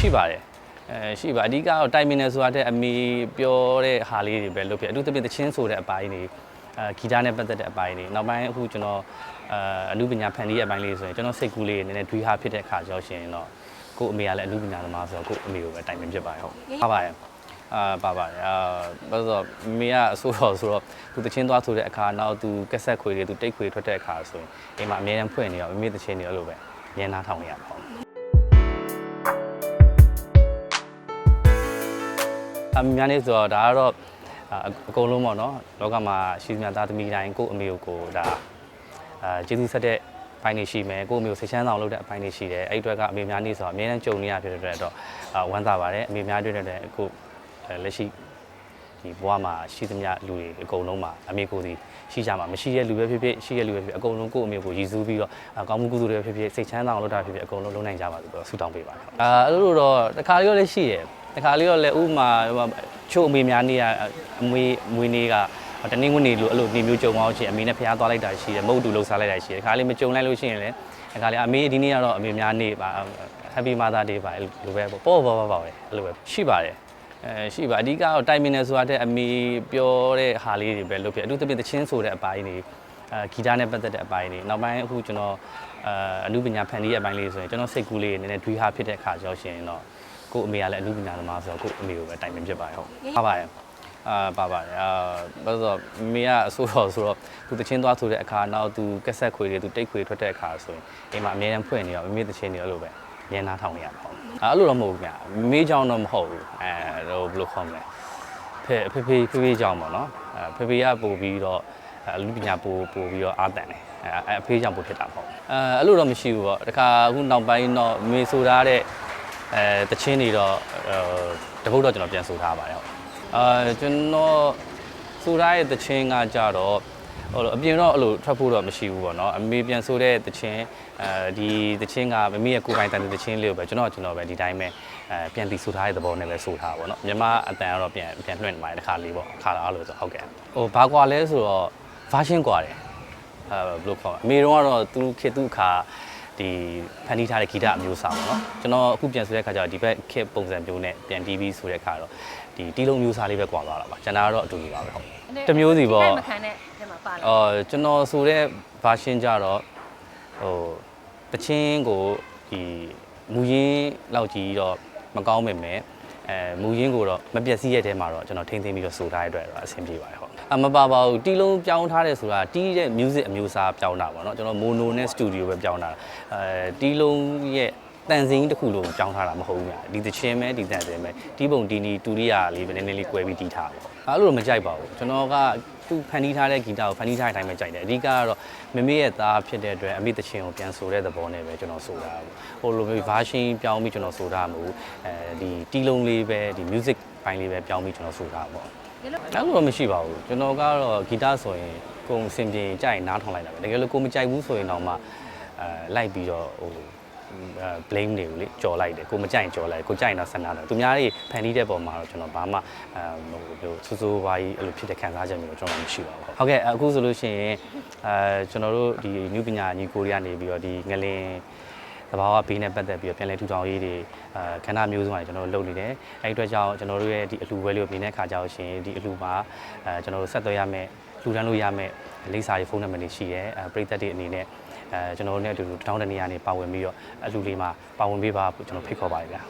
ရှိပါတယ်အဲရှိပါအဓိကတော့တိုင်မင်နယ်ဆိုတာတဲ့အမီပြောတဲ့ဟာလေးတွေပဲလုပ်ဖြစ်အထူးသဖြင့်တချင်းဆိုတဲ့အပိုင်းတွေအဲဂီတနဲ့ပတ်သက်တဲ့အပိုင်းတွေနောက်ပိုင်းအခုကျွန်တော်အဲအမှုပညာဖန်တီးတဲ့အပိုင်းလေးဆိုရင်ကျွန်တော်စိတ်ကူးလေးနည်းနည်းတွေးဟာဖြစ်တဲ့အခါကြောင့်ရှင်တော့ကို့အမေကလည်းအမှုပညာသမားဆိုတော့ကို့အမေကိုပဲတိုင်ပင်ဖြစ်ပါတယ်ဟုတ်ပါပါတယ်အာပါပါတယ်အာဘာလို့ဆိုမိကအဆိုတော်ဆိုတော့သူတချင်းသွားဆိုတဲ့အခါနောက်သူကက်ဆက်ခွေတွေသူတိတ်ခွေထွက်တဲ့အခါဆိုရင်အိမ်မှာအများအားဖွင့်နေတော့မိမိတချင်းတွေအဲ့လိုပဲညနာထောင်နေရပါဟုတ် အများနေဆိုတော့ဒါကတော့အာအကုန်လုံးပေါ့နော်လောကမှာရှိသမျှသားသမီးတိုင်းကိုယ့်အမေကိုကိုယ်ဒါအာကျေးဇူးဆက်တဲ့ဘိုင်းနေရှိမယ်ကိုယ့်အမေကိုစိတ်ချမ်းသာအောင်လုပ်တဲ့အပိုင်းတွေရှိတယ်အဲ့ဒီအတွက်ကအမေများနေဆိုတော့အများနဲ့ကြုံနေရဖြစ်တဲ့အတွက်တော့အာဝမ်းသာပါတယ်အမေများတွေ့တဲ့အတွက်အခုအဲလက်ရှိဒီဘဝမှာရှိသမျှလူတွေအကုန်လုံးမှာအမေကိုယ်စီရှိကြမှာမရှိတဲ့လူပဲဖြစ်ဖြစ်ရှိတဲ့လူပဲဖြစ်ဖြစ်အကုန်လုံးကိုယ့်အမေကိုရည်စူးပြီးတော့အာကောင်းမှုကုသိုလ်တွေပဲဖြစ်ဖြစ်စိတ်ချမ်းသာအောင်လုပ်တာဖြစ်ဖြစ်အကုန်လုံးလုပ်နိုင်ကြပါလို့တော့ဆုတောင်းပေးပါတယ်အာအဲ့လိုတော့တခါလေးတော့လည်းရှိတယ် တခါလေးတော့လည်းဥမာချို့အမေများနေရအမွေမွေးနေကတနင်္ဂနွေလိုအဲ့လိုနေမျိုးကြုံအောင်ချင်းအမေနဲ့ဖျားသွားလိုက်တာရှိတယ်မဟုတ်တူလှုပ်ရှားလိုက်တာရှိတယ်တခါလေးမကြုံလိုက်လို့ရှိရင်လည်းတခါလေးအမေဒီနေ့ကတော့အမေများနေပါ Happy Mother Day ပါအဲ့လိုပဲပေါ့ပေါ့ပေါ့ပေါ့ပဲအဲ့လိုပဲရှိပါတယ်အဲရှိပါအဓိကတော့တိုင်မင်နယ်ဆိုတာတဲ့အမေပြောတဲ့ဟာလေးတွေပဲလုပ်ဖြစ်အထူးသဖြင့်တချင်းဆိုတဲ့အပိုင်းတွေအဲဂီတနဲ့ပတ်သက်တဲ့အပိုင်းတွေနောက်ပိုင်းအခုကျွန်တော်အဲအမှုပညာဖန်တီးတဲ့အပိုင်းလေးဆိုရင်ကျွန်တော်စိတ်ကူးလေးနည်းနည်းတွေးဟာဖြစ်တဲ့အခါကြောင့်ရှင်တော့ ကို့အမေကလည်းအမှုပညာသမားဆိုတော့ကို့အမေကိုပဲတိုင်ပင်ဖြစ်ပါတယ်ဟုတ်ပါပါတယ်အာပါပါတယ်အာဘာလို့ဆိုတော့အမေကအဆိုတော်ဆိုတော့သူတချင်းသွားဆိုတဲ့အခါနောက်သူကက်ဆက်ခွေတွေသူတိတ်ခွေထွက်တဲ့အခါဆိုရင်အိမ်မှာအများအားဖွင့်နေတော့အမေတချင်းတွေအဲ့လိုပဲညံနာထောင်နေရပါဟုတ်အဲ့လိုတော့မဟုတ်ဘူးခင်ဗျအမေကြောင့်တော့မဟုတ်ဘူးအဲဟိုဘယ်လိုခေါ်မလဲဖေဖေဖေဖေဖေကြောင့်ပေါ့နော်အဲဖေဖေကပို့ပြီးတော့အလူပညာပို့ပို့ပြီးတော့အားတန်တယ်အဲအဖေကြောင့်ပို့ဖြစ်တာပေါ့အဲအဲ့လိုတော့မရှိဘူးပေါ့တခါအခုနောက်ပိုင်းတော့မေဆိုထားတဲ့ အဲတချင်းတွေတော့အဲတပုတ်တော့ကျွန်တော်ပြန်ဆိုထားပါတယ်ဟုတ်အာကျွန်တော်ဆိုထားတဲ့တချင်းကကြတော့ဟိုလိုအပြင်တော့အဲ့လိုထွက်ဖို့တော့မရှိဘူးပေါ့နော်အမေပြန်ဆိုတဲ့တချင်းအဲဒီတချင်းကမမေရဲ့ကိုယ်ပိုင်တန်တဲ့တချင်းလေးကိုပဲကျွန်တော်ကျွန်တော်ပဲဒီတိုင်းပဲအဲပြန်ပြီးဆိုထားတဲ့သဘောနဲ့ပဲဆိုထားပါပေါ့နော်မြန်မာအတန်ကတော့ပြန်ပြန်လွှင့်နေပါတယ်တစ်ခါလေးပေါ့ခါလာလို့ဆိုဟုတ်ကဲ့ဟိုဘာကွာလဲဆိုတော့ version ကွာတယ်အဲဘယ်လိုခေါ်မလဲအမေတို့ကတော့သူခေတ်သူခါ ဒီဖန်တီးထားတဲ့ဂီတအမျိုးအစားပေါ့နော်ကျွန်တော်အခုပြန်ဆိုတဲ့ခါကျတော့ဒီဘက်ခေတ်ပုံစံမျိုးနဲ့ပြန်တီးပြီးဆိုတဲ့ခါတော့ဒီတီးလုံးမျိုးစားလေးပဲကွာသွားတာပါကျွန်တော်ကတော့အတူတူပါပဲဟုတ်တစ်မျိုးစီပေါ့မခံတဲ့ဒီမှာပါလာအော်ကျွန်တော်ဆိုတဲ့ version ကြတော့ဟိုတချင်းကိုဒီမူရင်းလောက်ကြီးတော့မကောင်းပေမဲ့အဲမူရင်းကိုတော့မပြည့်စည်ရဲ့တဲမှာတော့ကျွန်တော်ထိမ့်သိမ်းပြီးတော့ဆိုထားတဲ့အတွက်တော့အဆင်ပြေပါတယ်ဟုတ်အ မပါပါဘူးတီးလုံးပြောင်းထားတယ်ဆိုတာတီးတဲ့ music အမျိုးအစားပြောင်းတာပေါ့နော်ကျွန်တော် mono နဲ့ studio ပဲပြောင်းတာအဲတီးလုံးရဲ့တန်စင်းတစ်ခုလုံးပြောင်းထားတာမဟုတ်ဘူးညာဒီသချင်းပဲဒီတန်စင်းပဲတီးပုံတီနီတူရိယာလေးပဲနည်းနည်းလေး꿰ပြီးတီးထားပါအဲ့လိုတော့မကြိုက်ပါဘူးကျွန်တော်ကသူဖန်တီးထားတဲ့ဂီတကိုဖန်တီးထားတဲ့အတိုင်းပဲကြိုက်တယ်အဓိကကတော့မမေရဲ့သားဖြစ်တဲ့အတွက်အမိသချင်းကိုပြန်ဆိုတဲ့သဘောနဲ့ပဲကျွန်တော်ဆိုတာဟိုလိုမျိုး version ပြောင်းပြီးကျွန်တော်ဆိုတာမဟုတ်အဲဒီတီးလုံးလေးပဲဒီ music ပိုင်းလေးပဲပြောင်းပြီးကျွန်တော်ဆိုတာပေါ့ဒီလို အဲ့လိုတော့မရှိပါဘူးကျွန်တော်ကတော့ဂီတဆိုရင်ကိုယ်အဆင်ပြေကြိုက်နားထောင်လိုက်တာပဲတကယ်လို့ကိုယ်မကြိုက်ဘူးဆိုရင်တော့မှအဲလိုက်ပြီးတော့ဟိုအဲ blame တွေကိုလေကြော်လိုက်တယ်ကိုယ်မကြိုက်ရင်ကြော်လိုက်ကိုယ်ကြိုက်ရင်တော့ဆန္ဒတယ်သူများတွေဖန်တီးတဲ့ပုံမှာတော့ကျွန်တော်ဘာမှအဲဟိုလိုစူးစူးဝါးကြီးအဲ့လိုဖြစ်တဲ့ခံစားချက်မျိုးတော့ကျွန်တော်မရှိပါဘူးဟုတ်ကဲ့အခုဆိုလို့ရှိရင်အဲကျွန်တော်တို့ဒီနုပညာညီကိုတွေကနေပြီးတော့ဒီငလင် သဘာဝဘေးနဲ့ပတ်သက်ပြီးတော့ပြန်လည်ထူထောင်ရေးတွေအဲခန္ဓာမျိုးစုံတွေကျွန်တော်တို့လုပ်နေတယ်အဲ့ဒီအတွက်ကြောင့်ကျွန်တော်တို့ရဲ့ဒီအလှူပွဲလေးကိုမြင်တဲ့အခါကျတော့ရှင်ဒီအလှူမှာအဲကျွန်တော်တို့ဆက်သွယ်ရမယ်လှူဒန်းလို့ရမယ်လိပ်စာရေးဖုန်းနံပါတ်တွေရှိရဲအဲပရိသတ်တွေအနေနဲ့အဲကျွန်တော်တို့နဲ့အတူတူတောင်းတနေရနေပါဝင်ပြီးတော့အလှူလေးမှာပါဝင်ပေးပါကျွန်တော်ဖိတ်ခေါ်ပါတယ်ဗျာ